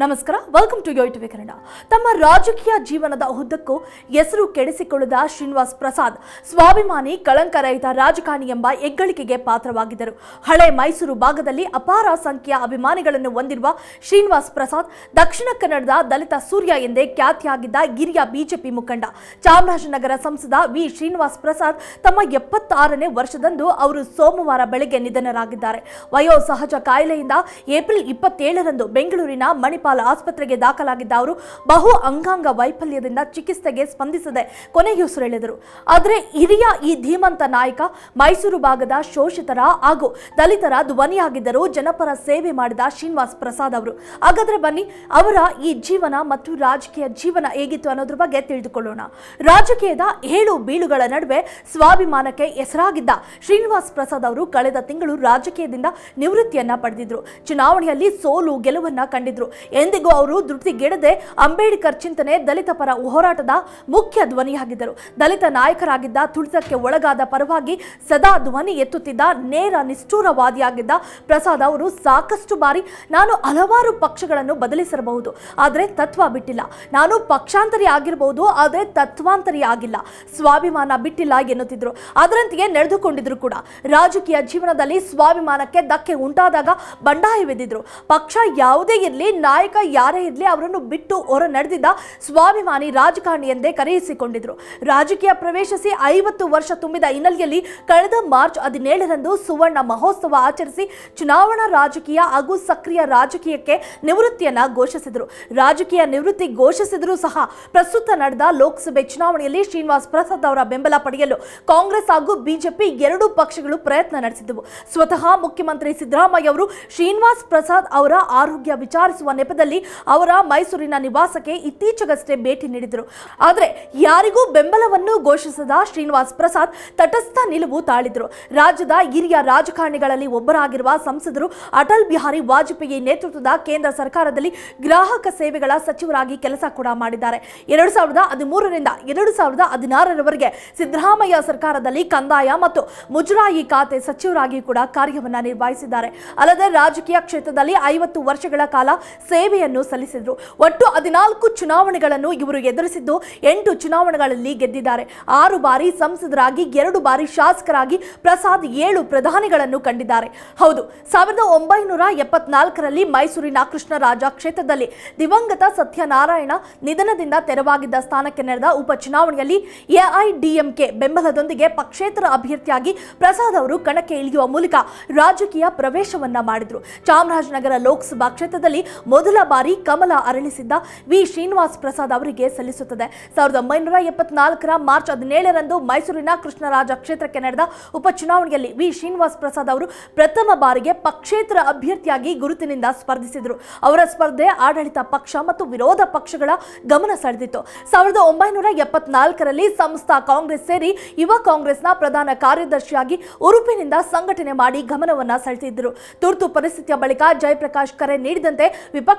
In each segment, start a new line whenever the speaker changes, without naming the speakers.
ನಮಸ್ಕಾರ welcome to ಯೋಟ್ Vikarna ತಮ್ಮ ರಾಜಕೀಯ ಜೀವನದ ಉದ್ದಕ್ಕೂ ಹೆಸರು ಕೆಡಿಸಿಕೊಳ್ಳದ ಶ್ರೀನಿವಾಸ್ ಪ್ರಸಾದ್, ಸ್ವಾಭಿಮಾನಿ, ಕಳಂಕರಹಿತ ರಾಜಕಾರಣಿ ಎಂಬ ಹೆಗ್ಗಳಿಕೆಗೆ ಪಾತ್ರವಾಗಿದ್ದರು. ಹಳೆ ಮೈಸೂರು ಭಾಗದಲ್ಲಿ ಅಪಾರ ಸಂಖ್ಯೆಯ ಅಭಿಮಾನಿಗಳನ್ನು ಹೊಂದಿರುವ ಶ್ರೀನಿವಾಸ್ ಪ್ರಸಾದ್, ದಕ್ಷಿಣ ಕನ್ನಡದ ದಲಿತ ಸೂರ್ಯ ಎಂದೇ ಖ್ಯಾತಿಯಾಗಿದ್ದ ಹಿರಿಯ ಬಿಜೆಪಿ ಮುಖಂಡ. ಚಾಮರಾಜನಗರ ಸಂಸದ ವಿ. ಶ್ರೀನಿವಾಸ್ ಪ್ರಸಾದ್ ತಮ್ಮ ಎಪ್ಪತ್ತಾರನೇ ವರ್ಷದಂದು ಅವರು ಸೋಮವಾರ ಬೆಳಗ್ಗೆ ನಿಧನರಾಗಿದ್ದಾರೆ. ವಯೋಸಹಜ ಕಾಯಿಲೆಯಿಂದ ಏಪ್ರಿಲ್ ಇಪ್ಪತ್ತೇಳರಂದು ಬೆಂಗಳೂರಿನ ಮಣಿಪಾಲ್ ಆಸ್ಪತ್ರೆಗೆ ದಾಖಲಾಗಿದ್ದ ಅವರು ಬಹು ಅಂಗಾಂಗ ವೈಫಲ್ಯದಿಂದ ಚಿಕಿತ್ಸೆಗೆ ಸ್ಪಂದಿಸದೆ ಕೊನೆಯುಸಿರೆಳೆದರು ಆದರೆ ಹಿರಿಯ ಈ ಧೀಮಂತ ನಾಯಕ ಮೈಸೂರು ಭಾಗದ ಶೋಷಿತರ ಹಾಗೂ ದಲಿತರ ಧ್ವನಿಯಾಗಿದ್ದರು ಜನಪರ ಸೇವೆ ಮಾಡಿದ ಶ್ರೀನಿವಾಸ್ ಪ್ರಸಾದ್ ಅವರು. ಹಾಗಾದ್ರೆ ಬನ್ನಿ, ಅವರ ಈ ಜೀವನ ಮತ್ತು ರಾಜಕೀಯ ಜೀವನ ಹೇಗಿತ್ತು ಅನ್ನೋದ್ರ ಬಗ್ಗೆ ತಿಳಿದುಕೊಳ್ಳೋಣ. ರಾಜಕೀಯದ ಏಳು ಬೀಳುಗಳ ನಡುವೆ ಸ್ವಾಭಿಮಾನಕ್ಕೆ ಹೆಸರಾಗಿದ್ದ ಶ್ರೀನಿವಾಸ್ ಪ್ರಸಾದ್ ಅವರು ಕಳೆದ ತಿಂಗಳು ರಾಜಕೀಯದಿಂದ ನಿವೃತ್ತಿಯನ್ನ ಪಡೆದಿದ್ರು. ಚುನಾವಣೆಯಲ್ಲಿ ಸೋಲು ಗೆಲುವನ್ನ ಕಂಡಿದ್ರು. ಎಂದಿಗೂ ಅವರು ಧೃತಿಗೆಡದೆ ಅಂಬೇಡ್ಕರ್ ಚಿಂತನೆ ದಲಿತ ಪರ ಹೋರಾಟದ ಮುಖ್ಯ ಧ್ವನಿಯಾಗಿದ್ದರು. ದಲಿತ ನಾಯಕರಾಗಿದ್ದ ತುಳಿತಕ್ಕೆ ಒಳಗಾದ ಪರವಾಗಿ ಸದಾ ಧ್ವನಿ ಎತ್ತುತ್ತಿದ್ದ ನೇರ ನಿಷ್ಠೂರವಾದಿಯಾಗಿದ್ದ ಪ್ರಸಾದ್ ಅವರು ಸಾಕಷ್ಟು ಬಾರಿ ನಾನು ಹಲವಾರು ಪಕ್ಷಗಳನ್ನು ಬದಲಿಸಿರಬಹುದು, ಆದರೆ ತತ್ವ ಬಿಟ್ಟಿಲ್ಲ. ನಾನು ಪಕ್ಷಾಂತರಿ ಆಗಿರಬಹುದು, ಆದರೆ ತತ್ವಾಂತರಿ ಆಗಿಲ್ಲ. ಸ್ವಾಭಿಮಾನ ಬಿಟ್ಟಿಲ್ಲ ಎನ್ನುತ್ತಿದ್ರು. ಅದರಂತೆಯೇ ನಡೆದುಕೊಂಡಿದ್ರು ಕೂಡ. ರಾಜಕೀಯ ಜೀವನದಲ್ಲಿ ಸ್ವಾಭಿಮಾನಕ್ಕೆ ಧಕ್ಕೆ ಉಂಟಾದಾಗ ಬಂಡಾಯವೆದ್ದಿದ್ರು. ಪಕ್ಷ ಯಾವುದೇ ಇರಲಿ ನಾಯಕ ಯಾರೇ ಇರಲಿ ಅವರನ್ನು ಬಿಟ್ಟು ಹೊರ ನಡೆದಿದ್ದ ಸ್ವಾಭಿಮಾನಿ ರಾಜಕಾರಣಿ ಎಂದೇ ಕರೆಯಿಸಿಕೊಂಡಿದ್ರು. ರಾಜಕೀಯ ಪ್ರವೇಶಿಸಿ ಐವತ್ತು ವರ್ಷ ತುಂಬಿದ ಹಿನ್ನೆಲೆಯಲ್ಲಿ ಕಳೆದ ಮಾರ್ಚ್ ಹದಿನೇಳರಂದು ಸುವರ್ಣ ಮಹೋತ್ಸವ ಆಚರಿಸಿ ಚುನಾವಣಾ ರಾಜಕೀಯ ಹಾಗೂ ಸಕ್ರಿಯ ರಾಜಕೀಯಕ್ಕೆ ನಿವೃತ್ತಿಯನ್ನ ಘೋಷಿಸಿದರು. ರಾಜಕೀಯ ನಿವೃತ್ತಿ ಘೋಷಿಸಿದರೂ ಸಹ ಪ್ರಸ್ತುತ ನಡೆದ ಲೋಕಸಭೆ ಚುನಾವಣೆಯಲ್ಲಿ ಶ್ರೀನಿವಾಸ್ ಪ್ರಸಾದ್ ಅವರ ಬೆಂಬಲ ಪಡೆಯಲು ಕಾಂಗ್ರೆಸ್ ಹಾಗೂ ಬಿಜೆಪಿ ಎರಡೂ ಪಕ್ಷಗಳು ಪ್ರಯತ್ನ ನಡೆಸಿದ್ದವು ಸ್ವತಃ ಮುಖ್ಯಮಂತ್ರಿ ಸಿದ್ದರಾಮಯ್ಯ ಅವರು ಶ್ರೀನಿವಾಸ್ ಪ್ರಸಾದ್ ಅವರ ಆರೋಗ್ಯ ವಿಚಾರಿಸುವ ನೆಪದಲ್ಲಿ ಅವರ ಮೈಸೂರಿನ ನಿವಾಸಕ್ಕೆ ಇತ್ತೀಚೆಗಷ್ಟೇ ಭೇಟಿ ನೀಡಿದರು. ಆದರೆ ಯಾರಿಗೂ ಬೆಂಬಲವನ್ನು ಘೋಷಿಸದ ಶ್ರೀನಿವಾಸ್ ಪ್ರಸಾದ್ ತಟಸ್ಥ ನಿಲುವು ತಾಳಿದರು. ರಾಜ್ಯದ ಹಿರಿಯ ರಾಜಕಾರಣಿಗಳಲ್ಲಿ ಒಬ್ಬರಾಗಿರುವ ಸಂಸದರು ಅಟಲ್ ಬಿಹಾರಿ ವಾಜಪೇಯಿ ನೇತೃತ್ವದ ಕೇಂದ್ರ ಸರ್ಕಾರದಲ್ಲಿ ಗ್ರಾಹಕ ಸೇವೆಗಳ ಸಚಿವರಾಗಿ ಕೆಲಸ ಕೂಡ ಮಾಡಿದ್ದಾರೆ. ಎರಡು ಸಾವಿರದ ಹದಿಮೂರರಿಂದ ಎರಡು ಸಾವಿರದ ಹದಿನಾರರವರೆಗೆ ಸಿದ್ದರಾಮಯ್ಯ ಸರ್ಕಾರದಲ್ಲಿ ಕಂದಾಯ ಮತ್ತು ಮುಜರಾಯಿ ಖಾತೆ ಸಚಿವರಾಗಿ ಕೂಡ ಕಾರ್ಯವನ್ನು ನಿರ್ವಹಿಸಿದ್ದಾರೆ. ಅಲ್ಲದೆ ರಾಜಕೀಯ ಕ್ಷೇತ್ರದಲ್ಲಿ ಐವತ್ತು ವರ್ಷಗಳ ಕಾಲ ಸೇವೆಯನ್ನು ಸಲ್ಲಿಸಿದರು. ಒಟ್ಟು ಹದಿನಾಲ್ಕು ಚುನಾವಣೆಗಳನ್ನು ಇವರು ಎದುರಿಸಿದ್ದು ಎಂಟು ಚುನಾವಣೆಗಳಲ್ಲಿ ಗೆದ್ದಿದ್ದಾರೆ. ಆರು ಬಾರಿ ಸಂಸದರಾಗಿ, ಎರಡು ಬಾರಿ ಶಾಸಕರಾಗಿ, ಪ್ರಸಾದ್ ಏಳು ಪ್ರಧಾನಿಗಳನ್ನು ಕಂಡಿದ್ದಾರೆ. ಹೌದು, ಸಾವಿರದ ಒಂಬೈನೂರ ಎಪ್ಪತ್ನಾಲ್ಕರಲ್ಲಿ ಮೈಸೂರಿನ ಕೃಷ್ಣರಾಜ ಕ್ಷೇತ್ರದಲ್ಲಿ ದಿವಂಗತ ಸತ್ಯನಾರಾಯಣ ನಿಧನದಿಂದ ತೆರವಾಗಿದ್ದ ಸ್ಥಾನಕ್ಕೆ ನಡೆದ ಉಪಚುನಾವಣೆಯಲ್ಲಿ ಎಐಡಿಎಂಕೆ ಬೆಂಬಲದೊಂದಿಗೆ ಪಕ್ಷೇತರ ಅಭ್ಯರ್ಥಿಯಾಗಿ ಪ್ರಸಾದ್ ಅವರು ಕಣಕ್ಕೆ ಇಳಿಯುವ ಮೂಲಕ ರಾಜಕೀಯ ಪ್ರವೇಶವನ್ನ ಮಾಡಿದರು. ಚಾಮರಾಜನಗರ ಲೋಕಸಭಾ ಕ್ಷೇತ್ರದಲ್ಲಿ ಮೊದಲ ಬಾರಿ ಕಮಲ ಅರಳಿಸಿದ್ದ ವಿ. ಶ್ರೀನಿವಾಸ್ ಪ್ರಸಾದ್ ಅವರಿಗೆ ಸಲ್ಲಿಸುತ್ತದೆ. ಸಾವಿರದ ಒಂಬೈನೂರ ಎಪ್ಪತ್ನಾಲ್ಕರ ಮಾರ್ಚ್ ಹದಿನೇಳರಂದು ಮೈಸೂರಿನ ಕೃಷ್ಣರಾಜ ಕ್ಷೇತ್ರಕ್ಕೆ ನಡೆದ ಉಪಚುನಾವಣೆಯಲ್ಲಿ ವಿ. ಶ್ರೀನಿವಾಸ್ ಪ್ರಸಾದ್ ಅವರು ಪ್ರಥಮ ಬಾರಿಗೆ ಪಕ್ಷೇತರ ಅಭ್ಯರ್ಥಿಯಾಗಿ ಗುರುತಿನಿಂದ ಸ್ಪರ್ಧಿಸಿದರು. ಅವರ ಸ್ಪರ್ಧೆ ಆಡಳಿತ ಪಕ್ಷ ಮತ್ತು ವಿರೋಧ ಪಕ್ಷಗಳ ಗಮನ ಸೆಳೆದಿತ್ತು. ಸಾವಿರದ ಒಂಬೈನೂರ ಎಪ್ಪತ್ನಾಲ್ಕರಲ್ಲಿ ಸಂಸ್ಥಾ ಕಾಂಗ್ರೆಸ್ ಸೇರಿ ಯುವ ಕಾಂಗ್ರೆಸ್ನ ಪ್ರಧಾನ ಕಾರ್ಯದರ್ಶಿಯಾಗಿ ಉರುಪಿನಿಂದ ಸಂಘಟನೆ ಮಾಡಿ ಗಮನವನ್ನ ಸೆಳೆದಿದ್ದರು. ತುರ್ತು ಪರಿಸ್ಥಿತಿಯ ಬಳಿಕ ಜಯಪ್ರಕಾಶ್ ಕರೆ ನೀಡಿದಂತೆ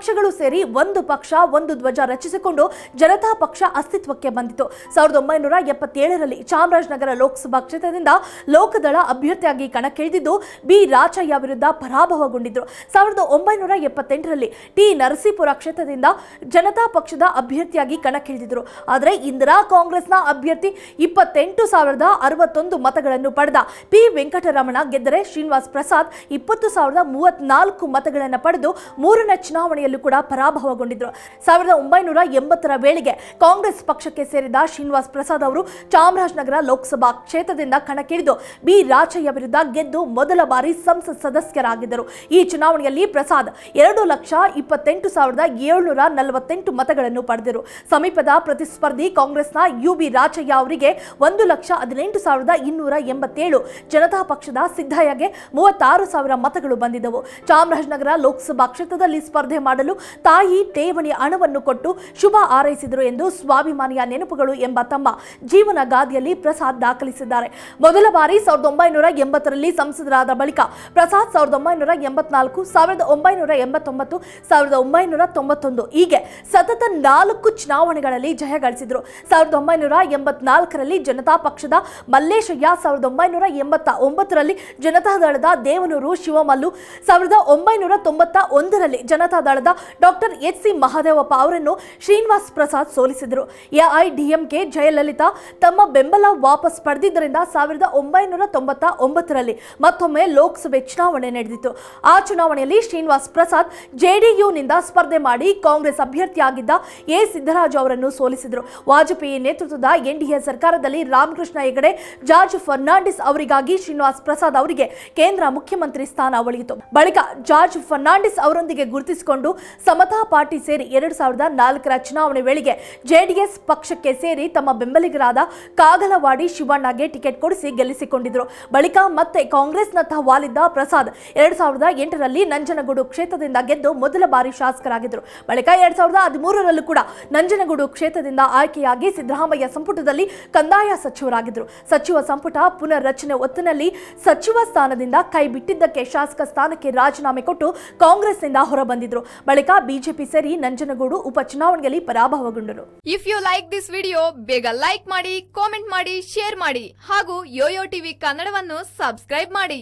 ವಿಪಕ್ಷಗಳು ಸೇರಿ ಒಂದು ಪಕ್ಷ, ಒಂದು ಧ್ವಜ ರಚಿಸಿಕೊಂಡು ಜನತಾ ಪಕ್ಷ ಅಸ್ತಿತ್ವಕ್ಕೆ ಬಂದಿತು ಸಾವಿರದ ಒಂಬೈನೂರ ಎಪ್ಪತ್ತೇಳರಲ್ಲಿ ಚಾಮರಾಜನಗರ ಲೋಕಸಭಾ ಕ್ಷೇತ್ರದಿಂದ ಲೋಕದಳ ಅಭ್ಯರ್ಥಿಯಾಗಿ ಕಣಕ್ಕಿಳಿದಿದ್ದು ಬಿ. ರಾಜಯ್ಯ ವಿರುದ್ಧ ಪರಾಭವಗೊಂಡಿದ್ದರು ಸಾವಿರದ ಒಂಬೈನೂರ ಎಪ್ಪತ್ತೆಂಟರಲ್ಲಿ ಟಿ. ನರಸೀಪುರ ಕ್ಷೇತ್ರದಿಂದ ಜನತಾ ಪಕ್ಷದ ಅಭ್ಯರ್ಥಿಯಾಗಿ ಕಣಕ್ಕಿಳಿದಿದ್ದರು ಆದರೆ ಇಂದಿರಾ ಕಾಂಗ್ರೆಸ್ನ ಅಭ್ಯರ್ಥಿ ಇಪ್ಪತ್ತೆಂಟು ಸಾವಿರದ ಅರವತ್ತೊಂದು ಮತಗಳನ್ನು ಪಡೆದ ಪಿ. ವೆಂಕಟರಮಣ ಗೆದ್ದರೆ ಶ್ರೀನಿವಾಸ್ ಪ್ರಸಾದ್ ಇಪ್ಪತ್ತು ಸಾವಿರದ ಮೂವತ್ನಾಲ್ಕು ಮತಗಳನ್ನು ಪಡೆದು ಮೂರನೇ ಚುನಾವಣೆಯಲ್ಲೂ ಕೂಡ ಪರಾಭವಗೊಂಡಿದ್ರು. ಸಾವಿರದ ಒಂಬೈನೂರ ಎಂಬತ್ತರ ವೇಳೆಗೆ ಕಾಂಗ್ರೆಸ್ ಪಕ್ಷಕ್ಕೆ ಸೇರಿದ ಶ್ರೀನಿವಾಸ್ ಪ್ರಸಾದ್ ಅವರು ಚಾಮರಾಜನಗರ ಲೋಕಸಭಾ ಕ್ಷೇತ್ರದಿಂದ ಕಣಕ್ಕಿಳಿದು ಬಿ. ರಾಜಯ್ಯ ವಿರುದ್ಧ ಗೆದ್ದು ಮೊದಲ ಬಾರಿ ಸಂಸತ್ ಸದಸ್ಯರಾಗಿದ್ದರು. ಈ ಚುನಾವಣೆಯಲ್ಲಿ ಪ್ರಸಾದ್ ಎರಡು ಲಕ್ಷ ಇಪ್ಪತ್ತೆಂಟು ಸಾವಿರದ ಏಳ್ನೂರ ನಲವತ್ತೆಂಟು ಮತಗಳನ್ನು ಪಡೆದರು. ಸಮೀಪದ ಪ್ರತಿಸ್ಪರ್ಧಿ ಕಾಂಗ್ರೆಸ್ನ ಯು ಬಿ ರಾಜಯ್ಯ ಅವರಿಗೆ ಒಂದು ಲಕ್ಷ ಹದಿನೆಂಟು ಸಾವಿರದ ಇನ್ನೂರ ಎಂಬತ್ತೇಳು ಜನತಾ ಪಕ್ಷದ ಸಿದ್ದಯ್ಯಗೆ ಮೂವತ್ತಾರು ಸಾವಿರ ಮತಗಳು ಬಂದಿದ್ದವು. ಚಾಮರಾಜನಗರ ಲೋಕಸಭಾ ಕ್ಷೇತ್ರದಲ್ಲಿ ಸ್ಪರ್ಧೆ ಮಾಡಲು ತಾಯಿ ಠೇವಣಿ ಹಣವನ್ನು ಕೊಟ್ಟು ಶುಭ ಹಾರೈಸಿದರು ಎಂದು ಸ್ವಾಭಿಮಾನಿಯ ನೆನಪುಗಳು ಎಂಬ ತಮ್ಮ ಜೀವನ ಗಾದಿಯಲ್ಲಿ ಪ್ರಸಾದ್ ದಾಖಲಿಸಿದ್ದಾರೆ. ಮೊದಲ ಬಾರಿ ಸಾವಿರದ ಒಂಬೈನೂರ ಎಂಬತ್ತರಲ್ಲಿ ಸಂಸದರಾದ ಬಳಿಕ ಪ್ರಸಾದ್ ಸಾವಿರದ ಒಂಬೈನೂರ ಎಂಬತ್ನಾಲ್ಕು, ಸಾವಿರದ ಒಂಬೈನೂರ ಎಂಬತ್ತೊಂಬತ್ತು, ಸಾವಿರದ ಒಂಬೈನೂರ ತೊಂಬತ್ತೊಂದು. ಹೀಗೆ ಸತತ ನಾಲ್ಕು ಚುನಾವಣೆಗಳಲ್ಲಿ ಜಯ ಗಳಿಸಿದರು. ಸಾವಿರದ ಒಂಬೈನೂರ ಎಂಬತ್ನಾಲ್ಕರಲ್ಲಿ ಜನತಾ ಪಕ್ಷದ ಮಲ್ಲೇಶಯ್ಯ, ಸಾವಿರದ ಒಂಬೈನೂರ ಎಂಬತ್ತ ಒಂಬತ್ತರಲ್ಲಿ ಜನತಾದಳದ ದೇವನೂರು, ಶಿವಮಲ್ಲು, ಸಾವಿರದ ಒಂಬೈನೂರ ತೊಂಬತ್ತ ಒಂದರಲ್ಲಿ ಜನತಾದಳದ ಡಾಕ್ಟರ್ ಎಚ್ ಸಿ ಮಹಾದೇವಪ್ಪ ಅವರನ್ನು ಶ್ರೀನಿವಾಸ್ ಪ್ರಸಾದ್ ಸೋಲಿಸಿದರು. ಎಐಡಿಎಂಕೆ ಜಯಲಲಿತಾ ತಮ್ಮ ಬೆಂಬಲ ವಾಪಸ್ ಪಡೆದಿದ್ದರಿಂದ ಸಾವಿರದ ಒಂಬೈನೂರ ತೊಂಬತ್ತ ಒಂಬತ್ತರಲ್ಲಿ ಮತ್ತೊಮ್ಮೆ ಲೋಕಸಭೆ ಚುನಾವಣೆ ನಡೆದಿತ್ತು. ಆ ಚುನಾವಣೆಯಲ್ಲಿ ಶ್ರೀನಿವಾಸ್ ಪ್ರಸಾದ್ ಜೆಡಿಯುನಿಂದ ಸ್ಪರ್ಧೆ ಮಾಡಿ ಕಾಂಗ್ರೆಸ್ ಅಭ್ಯರ್ಥಿಯಾಗಿದ್ದ ಎ ಸಿದ್ದರಾಜು ಅವರನ್ನು ಸೋಲಿಸಿದರು. ವಾಜಪೇಯಿ ನೇತೃತ್ವದ ಎನ್ಡಿಎ ಸರ್ಕಾರದಲ್ಲಿ ರಾಮಕೃಷ್ಣ ಹೆಗಡೆ, ಜಾರ್ಜ್ ಫರ್ನಾಂಡಿಸ್ ಅವರಿಗಾಗಿ ಶ್ರೀನಿವಾಸ್ ಪ್ರಸಾದ್ ಅವರಿಗೆ ಕೇಂದ್ರ ಮುಖ್ಯಮಂತ್ರಿ ಸ್ಥಾನ ಒಳಿಯಿತು ಬಳಿಕ ಜಾರ್ಜ್ ಫರ್ನಾಂಡಿಸ್ ಅವರೊಂದಿಗೆ ಗುರುತಿಸಿಕೊಂಡು ಸಮತಾ ಪಾರ್ಟಿ ಸೇರಿ ಎರಡು ಸಾವಿರದ ನಾಲ್ಕರ ಚುನಾವಣೆ ವೇಳೆಗೆ ಜೆಡಿಎಸ್ ಪಕ್ಷಕ್ಕೆ ಸೇರಿ ತಮ್ಮ ಬೆಂಬಲಿಗರಾದ ಕಾಗಲವಾಡಿ ಶಿವಣ್ಣಗೆ ಟಿಕೆಟ್ ಕೊಡಿಸಿ ಗೆಲ್ಲಿಸಿಕೊಂಡಿದ್ದರು ಬಳಿಕ ಮತ್ತೆ ಕಾಂಗ್ರೆಸ್ನತ್ತ ವಾಲಿದ್ದ ಪ್ರಸಾದ್ ಎರಡು ಸಾವಿರದ ಎಂಟರಲ್ಲಿ ನಂಜನಗೂಡು ಕ್ಷೇತ್ರದಿಂದ ಗೆದ್ದು ಮೊದಲ ಬಾರಿ ಶಾಸಕರಾಗಿದ್ದರು ಬಳಿಕ ಎರಡು ಸಾವಿರದ ಹದಿಮೂರರಲ್ಲೂ ಕೂಡ ನಂಜನಗೂಡು ಕ್ಷೇತ್ರದಿಂದ ಆಯ್ಕೆಯಾಗಿ ಸಿದ್ದರಾಮಯ್ಯ ಸಂಪುಟದಲ್ಲಿ ಕಂದಾಯ ಸಚಿವರಾಗಿದ್ದರು ಸಚಿವ ಸಂಪುಟ ಪುನರ್ ರಚನೆ ಒತ್ತಿನಲ್ಲಿ ಸಚಿವ ಸ್ಥಾನದಿಂದ ಕೈಬಿಟ್ಟಿದ್ದಕ್ಕೆ ಶಾಸಕ ಸ್ಥಾನಕ್ಕೆ ರಾಜೀನಾಮೆ ಕೊಟ್ಟು ಕಾಂಗ್ರೆಸ್ನಿಂದ ಹೊರಬಂದಿದ್ರು. ಬಳಿಕ ಬಿಜೆಪಿ ಸೇರಿ ನಂಜನಗೂಡು ಉಪಚುನಾವಣೆಯಲ್ಲಿ ಪರಾಭವಗೊಂಡರು.
If you like this video ಬೇಗ ಲೈಕ್ ಮಾಡಿ ಕಾಮೆಂಟ್ ಮಾಡಿ ಶೇರ್ ಮಾಡಿ ಹಾಗೂ ಯೋಯೋ ಟಿವಿ ಕನ್ನಡವನ್ನು ಸಬ್ಸ್ಕ್ರೈಬ್ ಮಾಡಿ.